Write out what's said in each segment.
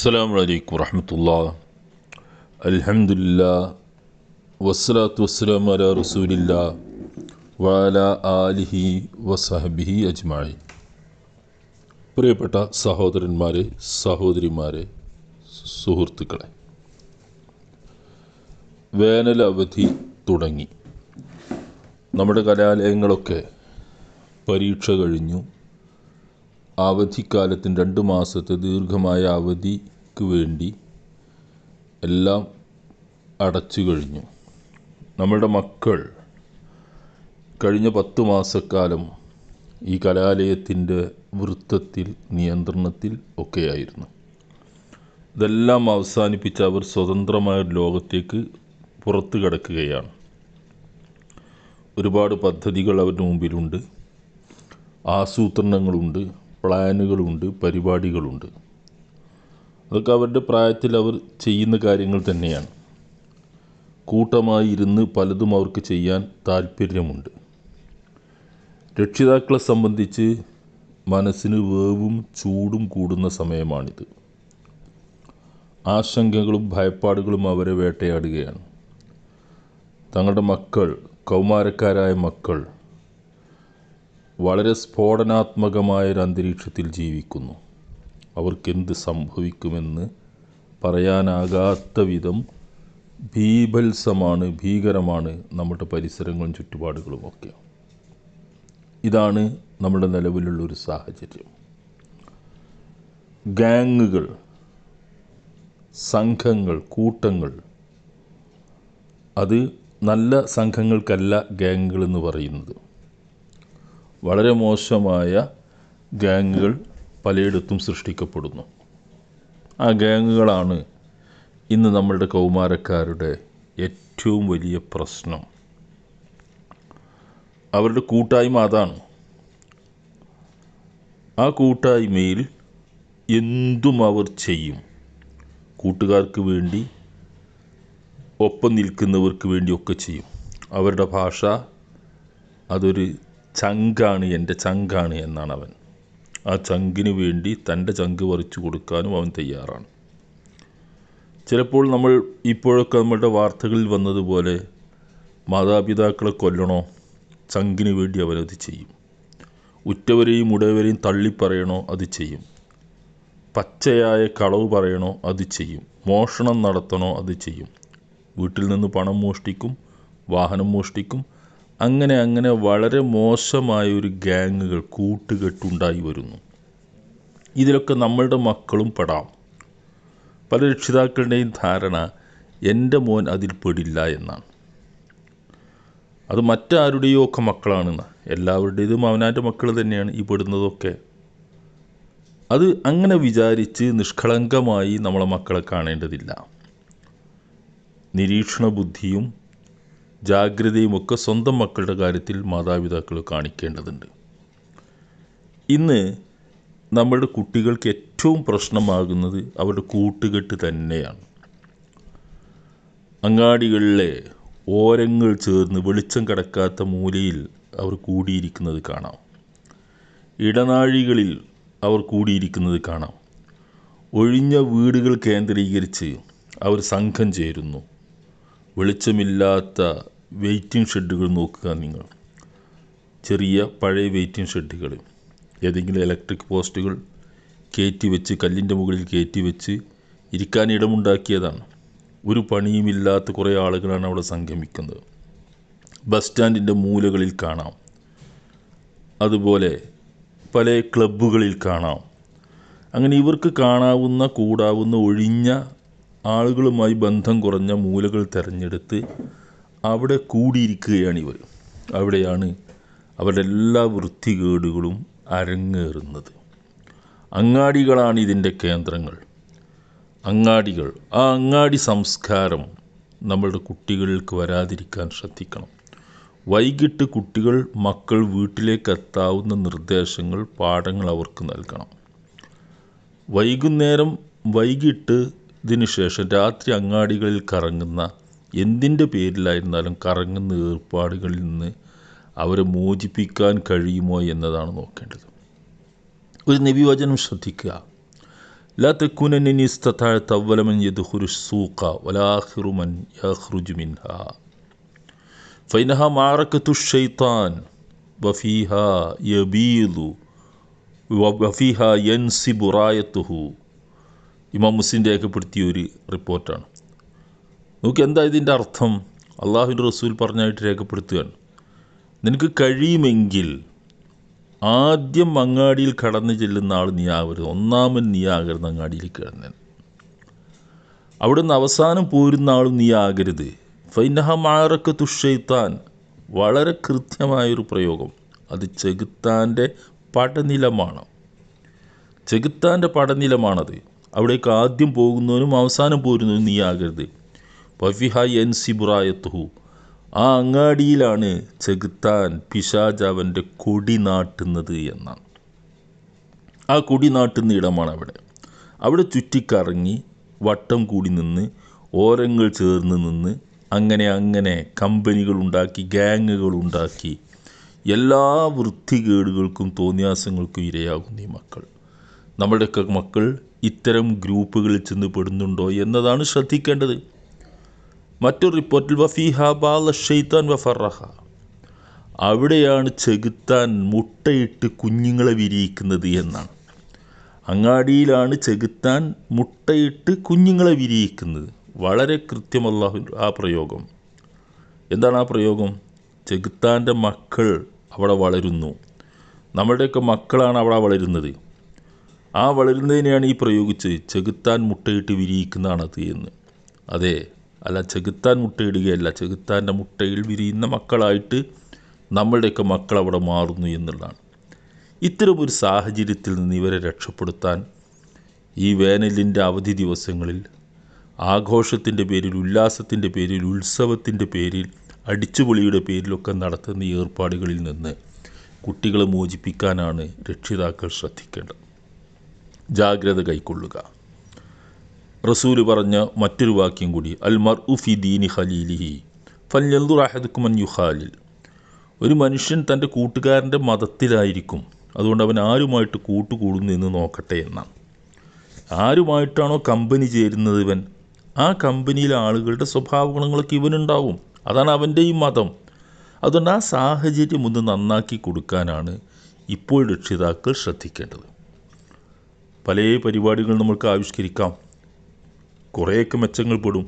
അസ്സാം വലൈക്കും വറഹമത്തുള്ള അലഹമില്ല വസ്സലാത്തു വസ്സലാം അല റസൂലില്ല വാല ആലിഹി വസഹബിഹി അജ്മായി പ്രിയപ്പെട്ട സഹോദരന്മാരെ സഹോദരിമാരെ സുഹൃത്തുക്കളെ വേനലവധി തുടങ്ങി. നമ്മുടെ കലാലയങ്ങളൊക്കെ പരീക്ഷ കഴിഞ്ഞു. അവധിക്കാലത്തിന് രണ്ട് മാസത്തെ ദീർഘമായ അവധിക്ക് വേണ്ടി എല്ലാം അടച്ചു കഴിഞ്ഞു. നമ്മുടെ മക്കൾ കഴിഞ്ഞ പത്ത് മാസക്കാലം ഈ കലാലയത്തിന്റെ വൃത്തത്തിൽ നിയന്ത്രണത്തിൽ ഒക്കെയായിരുന്നു. ഇതെല്ലാം അവസാനിപ്പിച്ച് അവർ സ്വതന്ത്രമായ ലോകത്തേക്ക് പുറത്തു കിടക്കുകയാണ്. ഒരുപാട് പദ്ധതികൾ അവരുടെ മുമ്പിലുണ്ട്. ആസൂത്രണങ്ങളുണ്ട്. പ്ലാനുകളുണ്ട് പരിപാടികളുണ്ട്. അതൊക്കെ അവരുടെ പ്രായത്തിൽ അവർ ചെയ്യുന്ന കാര്യങ്ങൾ തന്നെയാണ്. കൂട്ടമായി ഇരുന്ന് പലതും അവർക്ക് ചെയ്യാൻ താല്പര്യമുണ്ട് രക്ഷിതാക്കളെ സംബന്ധിച്ച് മനസ്സിന് വേവും ചൂടും കൂടുന്ന സമയമാണിത്. ആശങ്കകളും ഭയപ്പാടുകളും അവരെ വേട്ടയാടുകയാണ്. തങ്ങളുടെ മക്കൾ കൗമാരക്കാരായ മക്കൾ വളരെ സ്ഫോടനാത്മകമായ ഒരു അന്തരീക്ഷത്തിൽ ജീവിക്കുന്നു. അവർക്കെന്ത് സംഭവിക്കുമെന്ന് പറയാനാകാത്ത വിധം ഭീഭത്സമാണ് ഭീകരമാണ് നമ്മുടെ പരിസരങ്ങളും ചുറ്റുപാടുകളുമൊക്കെ ഇതാണ് നമ്മുടെ നിലവിലുള്ളൊരു സാഹചര്യം. ഗാങ്ങുകൾ സംഘങ്ങൾ കൂട്ടങ്ങൾ അത് നല്ല സംഘങ്ങൾക്കല്ല ഗാങ്ങുകൾ എന്ന് പറയുന്നത്. വളരെ മോശമായ ഗാങ്ങുകൾ പലയിടത്തും സൃഷ്ടിക്കപ്പെടുന്നു. ആ ഗാങ്ങുകളാണ് ഇന്ന് നമ്മളുടെ കൗമാരക്കാരുടെ ഏറ്റവും വലിയ പ്രശ്നം. അവരുടെ കൂട്ടായ്മ അതാണ്. ആ കൂട്ടായ്മയിൽ എന്തും അവർ ചെയ്യും. കൂട്ടുകാർക്ക് വേണ്ടി ഒപ്പം നിൽക്കുന്നവർക്ക് വേണ്ടിയൊക്കെ ചെയ്യും. അവരുടെ ഭാഷ അതൊരു ചങ്കാണ് എന്റെ ചങ്കാണ് എന്നാണ് അവൻ ആ ചങ്കിന് വേണ്ടി തന്റെ ചങ്ക് പറിച്ചു കൊടുക്കാനും അവൻ തയ്യാറാണ്. ചിലപ്പോൾ നമ്മൾ ഇപ്പോഴൊക്കെ നമ്മളുടെ വാർത്തകളിൽ വന്നതുപോലെ മാതാപിതാക്കളെ കൊല്ലണോ ചങ്കിന് വേണ്ടി അവരത് ചെയ്യും. ഉറ്റവരെയും ഉടയവരെയും തള്ളിപ്പറയണോ അത് ചെയ്യും. പച്ചയായ കളവ് പറയണോ അത് ചെയ്യും. മോഷണം നടത്തണോ അത് ചെയ്യും. വീട്ടിൽ നിന്ന് പണം മോഷ്ടിക്കും വാഹനം മോഷ്ടിക്കും അങ്ങനെ അങ്ങനെ വളരെ മോശമായൊരു ഗ്യാങ്ങുകൾ കൂട്ടുകെട്ടുണ്ടായി വരുന്നു. ഇതിലൊക്കെ നമ്മളുടെ മക്കളും പെടാം. പല രക്ഷിതാക്കളുടെയും ധാരണ എന്റെ മോൻ അതിൽ പെടില്ല എന്നാണ്. അത് മറ്റാരുടെയോ ഒക്കെ മക്കളാണെന്ന്. എല്ലാവരുടേതും അവനാന്റെ മക്കൾ തന്നെയാണ് ഈ പെടുന്നതൊക്കെ. അത് അങ്ങനെ വിചാരിച്ച് നിഷ്കളങ്കമായി നമ്മളെ മക്കളെ കാണേണ്ടതില്ല. നിരീക്ഷണ ബുദ്ധിയും ജാഗ്രതയുമൊക്കെ സ്വന്തം മക്കളുടെ കാര്യത്തിൽ മാതാപിതാക്കൾ കാണിക്കേണ്ടതുണ്ട്. ഇന്ന് നമ്മുടെ കുട്ടികൾക്ക് ഏറ്റവും പ്രശ്നമാകുന്നത് അവരുടെ കൂട്ടുകെട്ട് തന്നെയാണ്. അങ്ങാടികളിലെ ഓരങ്ങൾ ചേർന്ന് വെളിച്ചം കടക്കാത്ത മൂലയിൽ അവർ കൂടിയിരിക്കുന്നത് കാണാം. ഇടനാഴികളിൽ അവർ കൂടിയിരിക്കുന്നത് കാണാം. ഒഴിഞ്ഞ വീടുകൾ കേന്ദ്രീകരിച്ച് അവർ സംഘം ചേരുന്നു. വെളിച്ചമില്ലാത്ത വെയിറ്റിംഗ് ഷെഡുകൾ നോക്കുക നിങ്ങൾ. ചെറിയ പഴയ വെയിറ്റിംഗ് ഷെഡുകൾ. ഏതെങ്കിലും ഇലക്ട്രിക് പോസ്റ്റുകൾ കയറ്റി വെച്ച് കല്ലിന്റെ മുകളിൽ കയറ്റി വെച്ച് ഇരിക്കാൻ ഇടമുണ്ടാക്കിയതാണ്. ഒരു പണിയുമില്ലാത്ത കുറേ ആളുകളാണ് അവിടെ സംഗമിക്കുന്നത്. ബസ് സ്റ്റാൻഡിന്റെ മൂലകളിൽ കാണാം. അതുപോലെ പല ക്ലബ്ബുകളിൽ കാണാം. അങ്ങനെ ഇവർക്ക് കാണാവുന്ന കൂടാവുന്ന ഒഴിഞ്ഞ ആളുകളുമായി ബന്ധം കുറഞ്ഞ മൂലകൾ തിരഞ്ഞെടുത്ത് അവിടെ കൂടിയിരിക്കുകയാണ് ഇവർ അവിടെയാണ് അവരുടെ എല്ലാ വൃത്തികേടുകളും അരങ്ങേറുന്നത്. അങ്ങാടികളാണ് ഇതിന്റെ കേന്ദ്രങ്ങൾ. അങ്ങാടികൾ ആ അങ്ങാടി സംസ്കാരം നമ്മളുടെ കുട്ടികൾക്ക് വരാതിരിക്കാൻ ശ്രദ്ധിക്കണം. വൈകിട്ട് കുട്ടികൾ മക്കൾ വീട്ടിലേക്ക് എത്താവുന്ന നിർദ്ദേശങ്ങൾ പാഠങ്ങൾ അവർക്ക് നൽകണം. വൈകുന്നേരം വൈകിട്ട് ഇതിനുശേഷം രാത്രി അങ്ങാടികളിൽ കറങ്ങുന്ന എന്തിന്റെ പേരിലായിരുന്നാലും കറങ്ങുന്ന ഏർപ്പാടുകളിൽ നിന്ന് അവരെ മോചിപ്പിക്കാൻ കഴിയുമോ എന്നതാണ് നോക്കേണ്ടത്. ഒരു നിവിവചനം ശ്രദ്ധിക്കുക. ലാ തെക്കുനനി സ്ഥത്താഴ തവ്വലമൻ യദ്ഹുരു സൂഖ വലാഹിറുമൻ ഫൈനഹ മാറക്കത്തു ഷെയ്ത്താൻ വഫീഹ യബീലു വഫീഹ യൻസിബുറായത്തുഹു ഇമാം മുസ്ലിം രേഖപ്പെടുത്തിയ ഒരു റിപ്പോർട്ടാണ്. നോക്കി എന്താ ഇതിന്റെ അർത്ഥം? അള്ളാഹുവിന്റെ റസൂൽ പറഞ്ഞായിട്ട് രേഖപ്പെടുത്തുകയാണ്. നിനക്ക് കഴിയുമെങ്കിൽ ആദ്യം അങ്ങാടിയിൽ കടന്നു ചെല്ലുന്ന ആൾ നീ ആവരുത് ഒന്നാമൻ നീ ആകരുത് അങ്ങാടിയിൽ കിടന്നൻ അവിടെ നിന്ന് അവസാനം പോരുന്ന ആളും നീ ആകരുത് ഫൈനഹ മാറക്ക് തുഷയ്ത്താൻ വളരെ കൃത്യമായൊരു പ്രയോഗം. അത് ചെകുത്താന്റെ പടനിലമാണ് ചെകുത്താന്റെ പടനിലമാണത് അവിടേക്ക് ആദ്യം പോകുന്നവനും അവസാനം പോരുന്നവനും നീ ആകരുത് വഫിഹ എൻ സിബുറായത്തുഹു ആ അങ്ങാടിയിലാണ് ചെകുത്താൻ പിശാജ് കൊടി നാട്ടുന്നത് എന്നാണ്. ആ കൊടി നാട്ടുന്ന ഇടമാണ് അവിടെ. അവിടെ ചുറ്റിക്കറങ്ങി വട്ടം കൂടി നിന്ന് ഓരങ്ങൾ ചേർന്ന് നിന്ന് അങ്ങനെ അങ്ങനെ കമ്പനികൾ ഉണ്ടാക്കി ഗ്യാങ്ങുകൾ ഉണ്ടാക്കി എല്ലാ വൃത്തികേടുകൾക്കും തോന്നിയാസങ്ങൾക്കും ഇരയാകുന്ന ഈ മക്കൾ. നമ്മുടെയൊക്കെ മക്കൾ ഇത്തരം ഗ്രൂപ്പുകളിൽ ചെന്ന് പെടുന്നുണ്ടോ എന്നതാണ് ശ്രദ്ധിക്കേണ്ടത്. മറ്റൊരു റിപ്പോർട്ടിൽ വഫീഹ ബാല ഷെയ്ത്താൻ വഫറഹ അവിടെയാണ് ചെകുത്താൻ മുട്ടയിട്ട് കുഞ്ഞുങ്ങളെ വിരിയിക്കുന്നത് എന്നാണ്. അങ്ങാടിയിലാണ് ചെകുത്താൻ മുട്ടയിട്ട് കുഞ്ഞുങ്ങളെ വിരിയിക്കുന്നത്. വളരെ കൃത്യമല്ലാഹു ആ പ്രയോഗം. എന്താണ് ആ പ്രയോഗം? ചെകുത്താന്റെ മക്കൾ അവിടെ വളരുന്നു. നമ്മുടെയൊക്കെ മക്കളാണ് അവിടെ വളരുന്നത്. ആ വളരുന്നതിനെയാണ് ഈ പ്രയോഗിച്ച് ചെകുത്താൻ മുട്ടയിട്ട് വിരിയിക്കുന്നതാണത് എന്ന്. അതെ അല്ല ചെകുത്താൻ മുട്ടയിടുകയല്ല. ചെകുത്താന്റെ മുട്ടയിൽ വിരിയുന്ന മക്കളായിട്ട് നമ്മളുടെയൊക്കെ മക്കൾ അവിടെ മാറുന്നു എന്നുള്ളതാണ്. ഇത്തരമൊരു സാഹചര്യത്തിൽ നിന്ന് ഇവരെ രക്ഷപ്പെടുത്താൻ ഈ വേനലിന്റെ അവധി ദിവസങ്ങളിൽ ആഘോഷത്തിന്റെ പേരിൽ ഉല്ലാസത്തിന്റെ പേരിൽ ഉത്സവത്തിന്റെ പേരിൽ അടിച്ചുപൊളിയുടെ പേരിലൊക്കെ നടത്തുന്ന ഏർപ്പാടുകളിൽ നിന്ന് കുട്ടികളെ മോചിപ്പിക്കാനാണ് രക്ഷിതാക്കൾ ശ്രദ്ധിക്കേണ്ടത്. ജാഗ്രത കൈക്കൊള്ളുക. റസൂൽ പറഞ്ഞ മറ്റൊരു വാക്യം കൂടി അൽമർ ഉഫി ദീനി ഖലീലിഹി ഫല്യന്തുറാഹദുക്കുമൻ യുഖാലിൽ. ഒരു മനുഷ്യൻ തന്റെ കൂട്ടുകാരന്റെ മതത്തിലായിരിക്കും അതുകൊണ്ട് അവൻ ആരുമായിട്ട് കൂട്ടുകൂടുന്നു എന്ന് നോക്കട്ടെ എന്നാണ്. ആരുമായിട്ടാണോ കമ്പനി ചേരുന്നത് ഇവൻ ആ കമ്പനിയിലെ ആളുകളുടെ സ്വഭാവ ഗുണങ്ങളൊക്കെ ഇവനുണ്ടാവും. അതാണ് അവന്റെ ഈ മതം. അതുകൊണ്ട് ആ സാഹചര്യം ഒന്ന് നന്നാക്കി കൊടുക്കാനാണ് ഇപ്പോൾ രക്ഷിതാക്കൾ ശ്രദ്ധിക്കേണ്ടത്. പല പരിപാടികൾ നമ്മൾക്ക് ആവിഷ്കരിക്കാം. കുറേയൊക്കെ മെച്ചങ്ങൾ പെടും.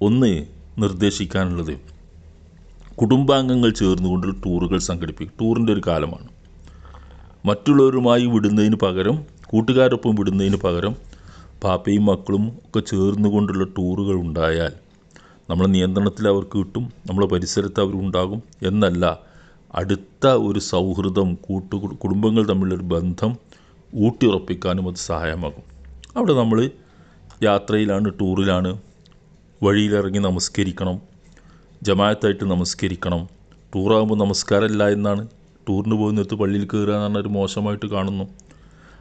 ഒന്ന് നിർദ്ദേശിക്കാനുള്ളത്. കുടുംബാംഗങ്ങൾ ചേർന്നുകൊണ്ട് ടൂറുകൾ സംഘടിപ്പിക്കും. ടൂറിന്റെ ഒരു കാലമാണ്. മറ്റുള്ളവരുമായി വിടുന്നതിന് പകരം കൂട്ടുകാരൊപ്പം വിടുന്നതിന് പകരം പാപ്പയും മക്കളും ഒക്കെ ചേർന്നുകൊണ്ടുള്ള ടൂറുകൾ ഉണ്ടായാൽ നമ്മളെ നിയന്ത്രണത്തിൽ അവർക്ക് കിട്ടും നമ്മളെ പരിസരത്ത് അവരുണ്ടാകും എന്നല്ല അടുത്ത ഒരു സൗഹൃദം കൂട്ടു കുടുംബങ്ങൾ തമ്മിലൊരു ബന്ധം ഊട്ടിയുറപ്പിക്കാനും അത് സഹായമാകും. അവിടെ നമ്മൾ യാത്രയിലാണ് ടൂറിലാണ് വഴിയിലിറങ്ങി നമസ്കരിക്കണം ജമായത്തായിട്ട് നമസ്കരിക്കണം ടൂറാകുമ്പോൾ നമസ്കാരമില്ല എന്നാണ് ടൂറിന് പോകുന്നിടത്ത് പള്ളിയിൽ കയറുക എന്നാണ് ഒരു മോശമായിട്ട് കാണുന്നു.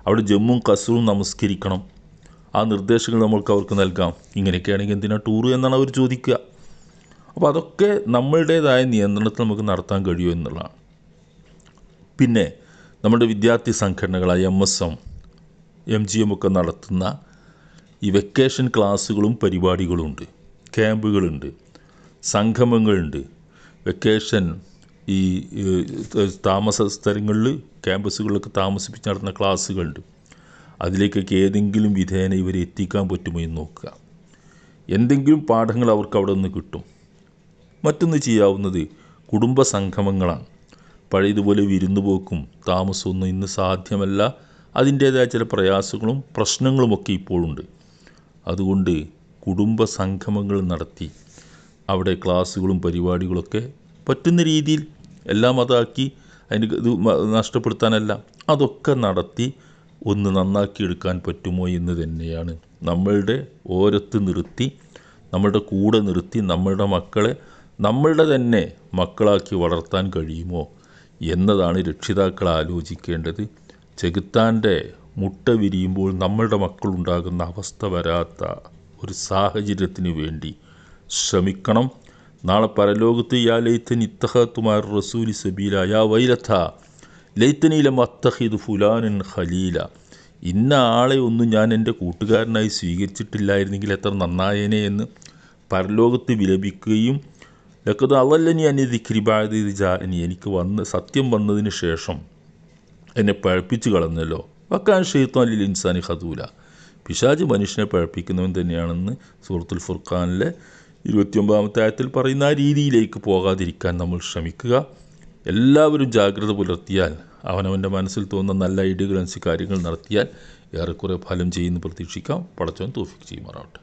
അവിടെ ജമ്മും കസറും നമസ്കരിക്കണം. ആ നിർദ്ദേശങ്ങൾ നമ്മൾക്ക് അവർക്ക് നൽകാം. ഇങ്ങനെയൊക്കെയാണെങ്കിൽ എന്തിനാണ് ടൂർ എന്നാണ് അവർ ചോദിക്കുക. അപ്പോൾ അതൊക്കെ നമ്മളുടേതായ നിയന്ത്രണത്തിൽ നമുക്ക് നടത്താൻ കഴിയുമോ എന്നുള്ളതാണ് പിന്നെ നമ്മുടെ വിദ്യാർത്ഥി സംഘടനകളായ M S M M G M ഒക്കെ നടത്തുന്ന ഈ വെക്കേഷൻ ക്ലാസ്സുകളും പരിപാടികളുമുണ്ട് ക്യാമ്പുകളുണ്ട് സംഗമങ്ങളുണ്ട്. വെക്കേഷൻ ഈ താമസ സ്ഥലങ്ങളിൽ ക്യാമ്പസുകളിലൊക്കെ താമസിപ്പിച്ച് നടത്തുന്ന ക്ലാസ്സുകളുണ്ട്. അതിലേക്കൊക്കെ ഏതെങ്കിലും വിധേന ഇവരെ എത്തിക്കാൻ പറ്റുമോ എന്ന് നോക്കുക. എന്തെങ്കിലും പാഠങ്ങൾ അവർക്ക് അവിടെ നിന്ന് കിട്ടും. മറ്റൊന്ന് ചെയ്യാവുന്നത് കുടുംബ സംഗമങ്ങളാണ്. പഴയതുപോലെ വിരുന്നുപോക്കും താമസമൊന്നും ഇന്ന് സാധ്യമല്ല. അതിന്റേതായ ചില പ്രയാസങ്ങളും പ്രശ്നങ്ങളുമൊക്കെ ഇപ്പോഴുണ്ട്. അതുകൊണ്ട് കുടുംബ സംഗമങ്ങൾ നടത്തി അവിടെ ക്ലാസ്സുകളും പരിപാടികളൊക്കെ പറ്റുന്ന രീതിയിൽ എല്ലാം അതാക്കി അതിന് ഇത് നഷ്ടപ്പെടുത്താനല്ല അതൊക്കെ നടത്തി ഒന്ന് നന്നാക്കിയെടുക്കാൻ പറ്റുമോ എന്ന് തന്നെയാണ്. നമ്മളുടെ ഓരത്ത് നിർത്തി നമ്മളുടെ കൂടെ നിർത്തി നമ്മളുടെ മക്കളെ നമ്മളുടെ തന്നെ മക്കളാക്കി വളർത്താൻ കഴിയുമോ? എന്നതാണ് രക്ഷിതാക്കൾ ആലോചിക്കേണ്ടത്. ചെകുത്താന്റെ മുട്ട വിരിയുമ്പോൾ നമ്മളുടെ മക്കളുണ്ടാകുന്ന അവസ്ഥ വരാത്ത ഒരു സാഹചര്യത്തിന് വേണ്ടി ശ്രമിക്കണം. നാളെ പരലോകത്ത് യാ ലൈത്തൻ ഇത്തഹത്തുമാർ റസൂലി സബീല യാ വൈലഥ ലൈത്തനീലം അത്തഹിദ് ഫുലാനൻ ഖലീല. ഇന്ന ആളെ ഒന്നും ഞാൻ എന്റെ കൂട്ടുകാരനായി സ്വീകരിച്ചിട്ടില്ലായിരുന്നെങ്കിൽ എത്ര നന്നായേനെ എന്ന് പരലോകത്ത് വിലപിക്കുകയും ലക്കത് അനി അന്യ ദിക്രിബാദി ജാനി എനിക്ക് വന്ന് സത്യം വന്നതിന് ശേഷം എന്നെ പഴപ്പിച്ച് കളഞ്ഞല്ലോ. വക്കാൻ ഷെയ്ത്തു അല്ലെങ്കിൽ ഇൻസാനി ഹദൂല പിശാജ് മനുഷ്യനെ പഴപ്പിക്കുന്നവൻ തന്നെയാണെന്ന് സൂറത്തുൽ ഫുർഖാനിലെ ഇരുപത്തിയൊമ്പതാമത്തെ ആയത്തിൽ പറയുന്ന ആ രീതിയിലേക്ക് പോകാതിരിക്കാൻ നമ്മൾ ശ്രമിക്കുക. എല്ലാവരും ജാഗ്രത പുലർത്തിയാൽ അവനവന്റെ മനസ്സിൽ തോന്നുന്ന നല്ല ഐഡിയകൾ അനുസരിച്ച് കാര്യങ്ങൾ നടത്തിയാൽ ഏറെക്കുറെ ഫലം ചെയ്യുന്നു പ്രതീക്ഷിക്കാം. പടച്ചവൻ തോഫിക്ക് ചെയ്യുമാറാവട്ടെ.